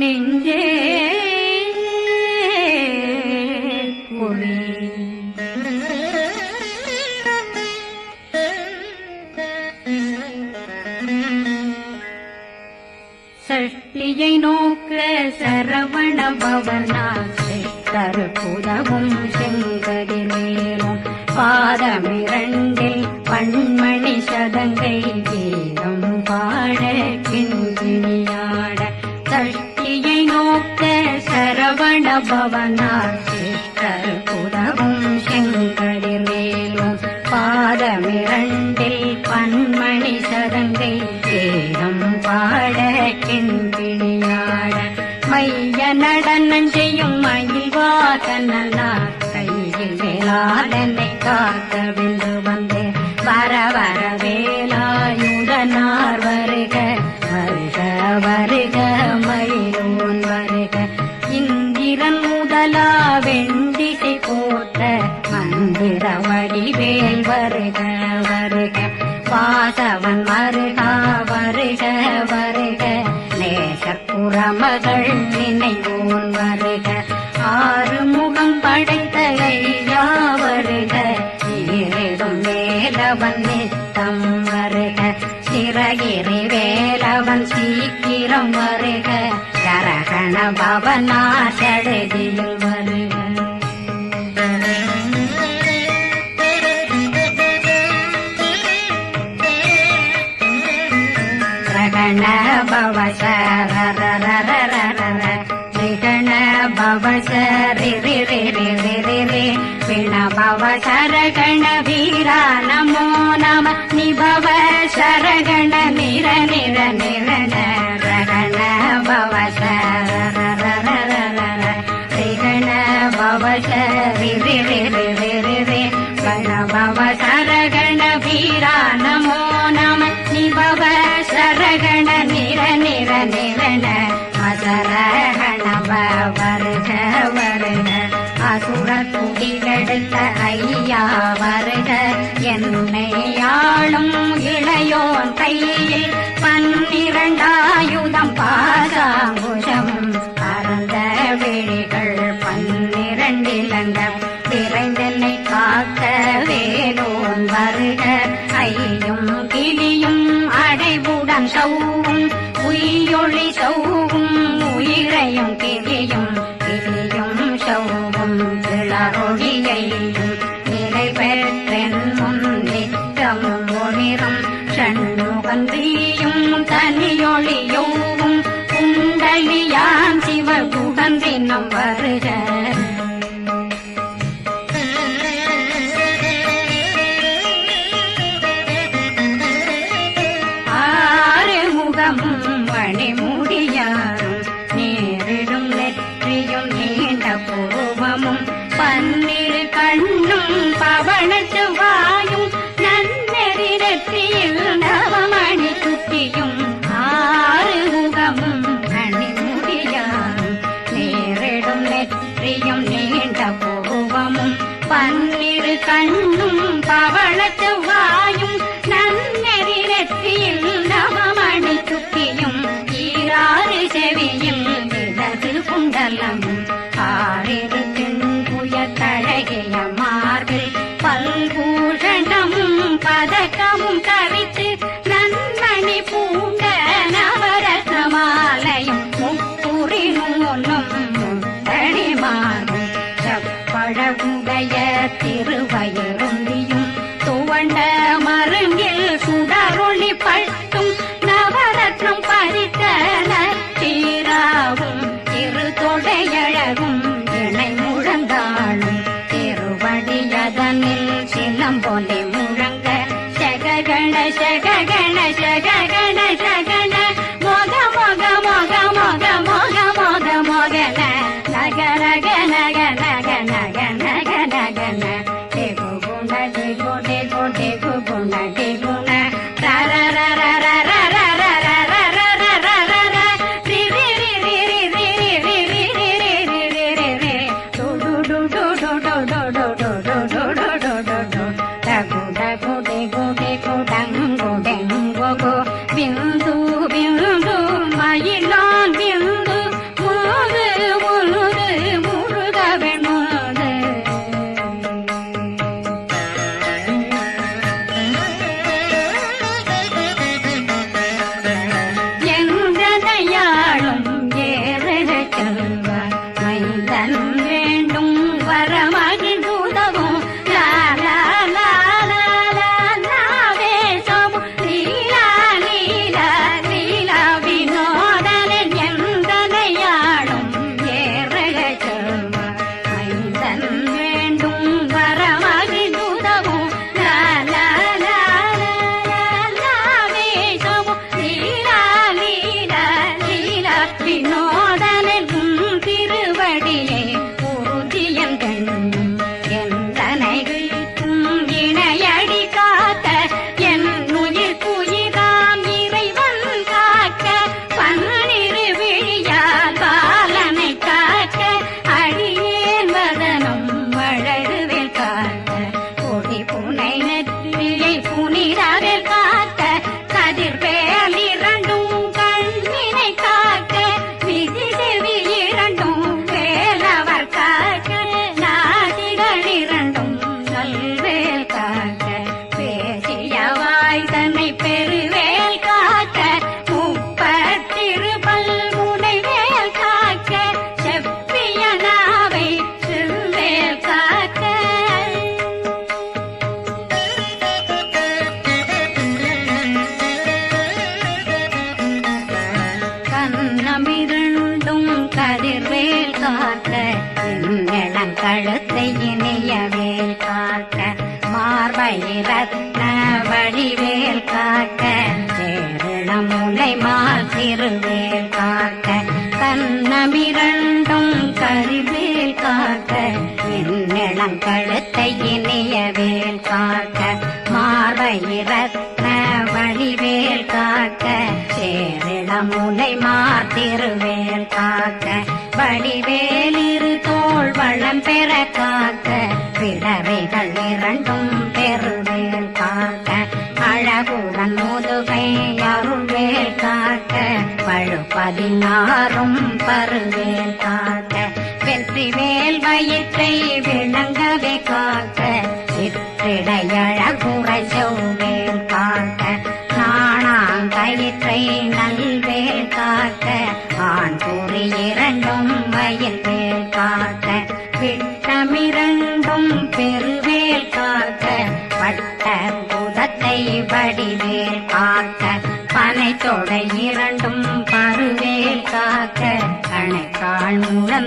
நெஞ்சே பாதமிரண்டில் பன்மணி சதங்கை தேகம் பாட கிண்பிணியாட மைய நடனம் செய்யும் மயில் வாசனா கையில் வேளாடனை காக்க விந்து வந்து. வர வரவே வருக வருக. வாசவன் வருக வருக வருக. நேசப்புறமகள் நினைவோன் வருக. ஆறு முகம் படைத்த ஐயா வருக. இருடும் மேலவன் நித்தம் வருக. சிறகிரி வேலவன் சீக்கிரம் வருக. கரகண பவனா சடதியில் शरगणीरा नमो नमः निभव शरगण निर निर निर அசுர துடிகெடுத்த ஐயா வருக. என்னை ஆளும் இளையோன் கையில் பன்னிரண்டாயுதம் பாசாங்குஷம் பரந்த விழிகள் பன்னிரண்டிலங்க விரைந்தனை காக்க வேலோன் வருக. ஐயும் கிளியும் அடைவுடன் சௌவும். உயிரொளி சௌ சிவகுகந்தினம் வருக. गणश गणश மூளை மாசிறுவேல் காக்க. கண்ணமிரண்டும் கருவேல் காக்க. என்னிடம் கழுத்தை இனியவேல் காக்க. மார்பயிரத்ன வழிவேல் காக்க. சேரிடம் மூளை மாத்திருவேல் காக்க. வடிவேலிரு தோல் வளம் பெற காக்க. பிறவைகள் இரண்டும் பதினாறும் பருவேல் தாழ்த்த வெற்றி வேல் வயிற்றை விளங்க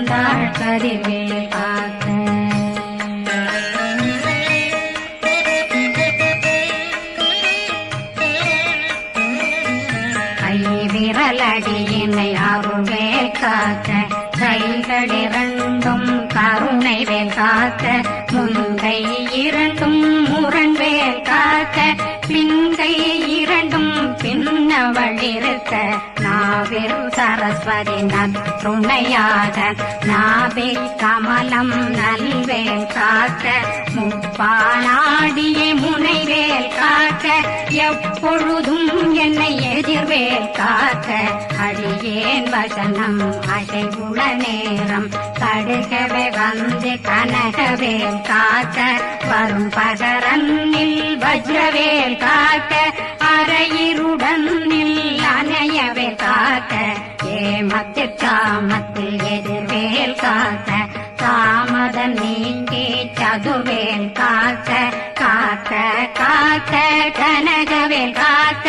நாள் கதிர்வேல் பார்த்த. கை விரலடியினை அருளே காத்த. கைகளிரண்டும் கருணை வேல் காத்த. முந்தை இரண்டும் முரண்வேல் காத்த. பிந்தை இரண்டும் பின்னவளிருத்த மாபெரும் சரஸ்வதி நற்றுணையாக நாபே கமலம் நல்வேல் காட்ட முப்பானாடியே முனைவேல் காட்ட எப்பொழுதும் என்னை எதிர்வேல் காக்க அடியேன் வசனம் அசைவுள நேரம் தடுகவே வந்து கனகவேல் காக்க வரும் பகரன்னில் வஜ்ரவேல் காக்க மத்திற்காமத்தில் எதிர்வேல் காத்த தாமதம் நீங்கி சதுவேல் காத்த காத்த காத்த கனகவேல் காத்த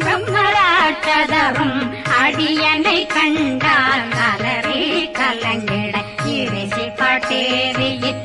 பிரம்மராட்சதரும் அடியனை கண்டால் அலறி கலங்கிட. இறைசி பாட்டேரியில்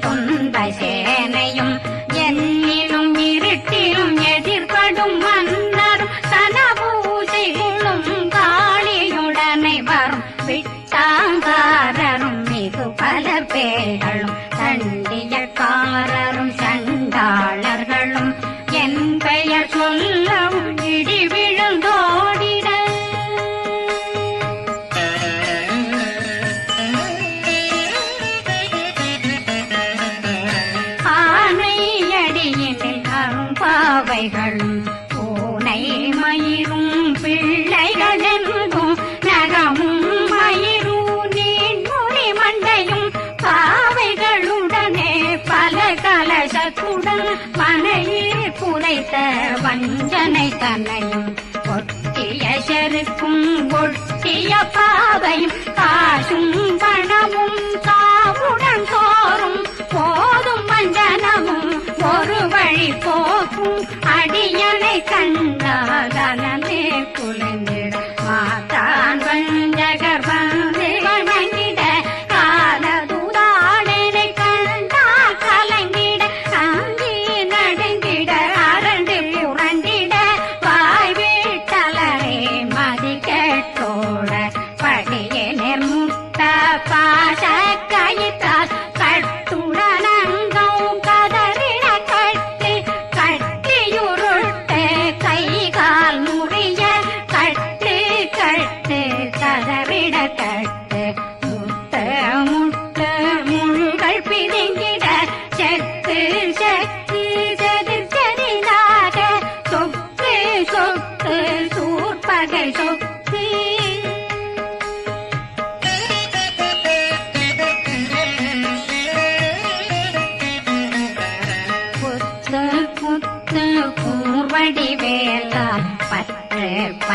வஞ்சனை தன்னையும் ஒட்டிய செருக்கும் ஒட்டிய பாவையும் காசும் பணமும் காவுடன் தோறும் போதும் வஞ்சனமும் ஒரு வழி போக்கும். அடியனை கண்டாதன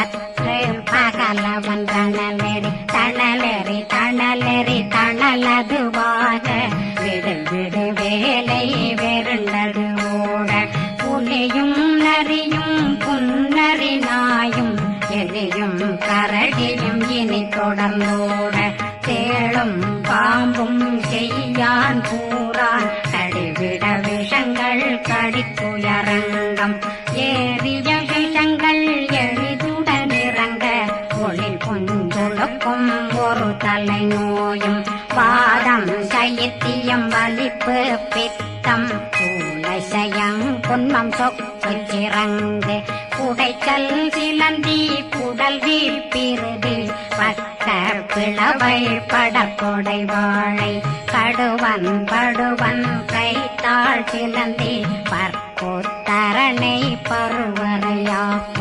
பற்று பொன்மம் சொக்கு குடைச்சல் சிலந்தி குடல் வீழ்பிருது. பட்ட பிளவை படக்கொடை வாழை. கடுவன் படுவன் கைத்தாள் சிலந்தி. பற்போத்தரணை பருவரையாக்கும்.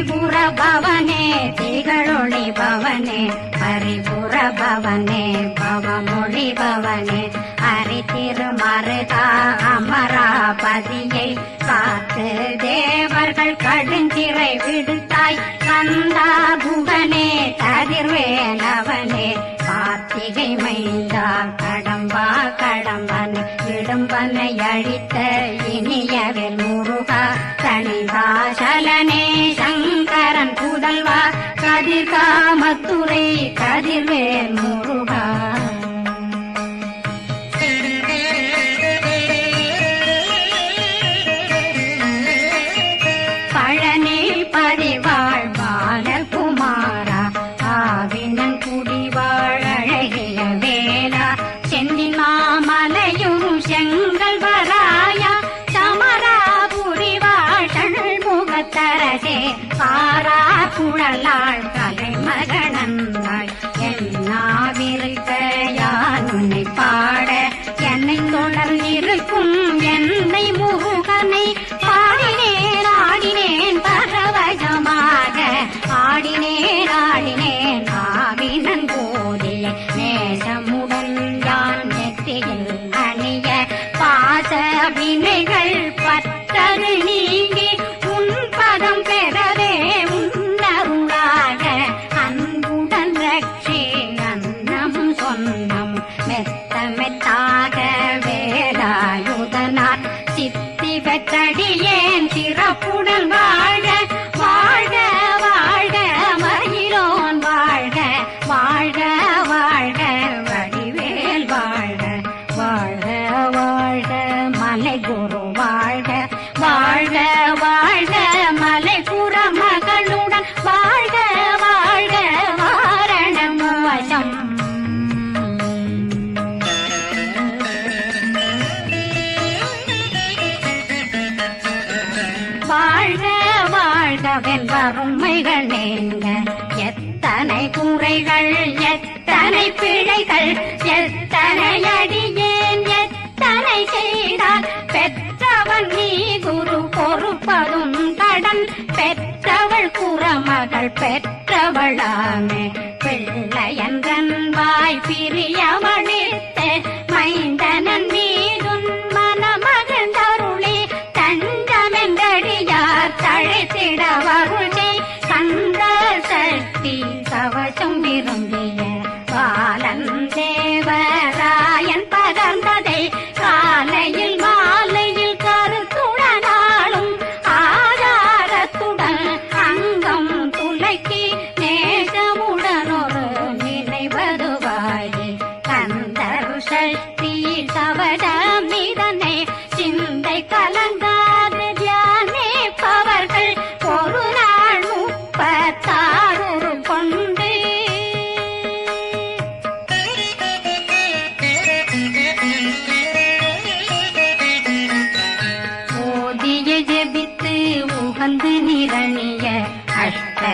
பவனே பவனே திகழொளி பவனே பரிபுர பவனே பவமொழி பவனே. ஹரி திருமருதா அமராபதியை காத்து தேவர்கள் கடுஞ்சிறை விடுத்தாய் கந்தா புகனே கதிர்வேலவனே கார்த்திகை மைந்தா கடம்பா கடம்பன் இடும்பனை அழித்த இனி கதிர் காமத்துறை கதிர்வேல் முருகா. सभी ने घर पर। குறமகள் பெற்றவளாமே பிள்ளையன்றன் வாய் பிரியவள்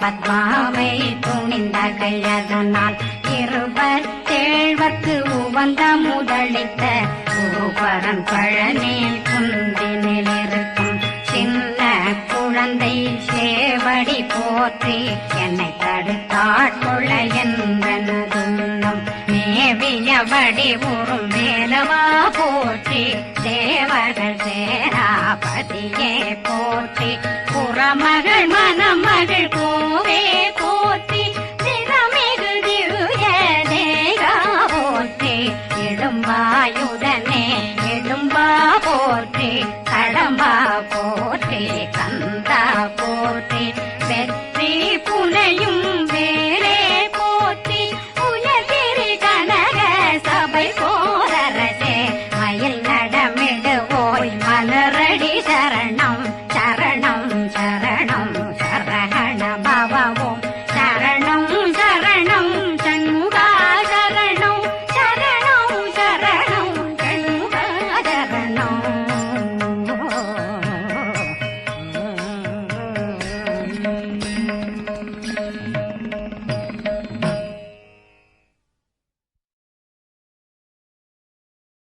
பத்மாவை துணிந்த கையதனால் இருபத்தேழ்வர்க்கு உவந்த முதலித்த குருபரன் பழனில் குந்தினில் இருக்கும் சின்ன குழந்தை சேவடி போற்றி என்னை தடுத்தாட்கொள்ள என்பனதுள்ளம் மேவியபடி உறும் மேலவா போற்றி தேவர்கள் சேராபதியே போற்றி புறமகள் மாயுடனே எழும்பா போற்றி கடம்பா போற்றி கந்தா போற்றி. வெற்றி புனையும்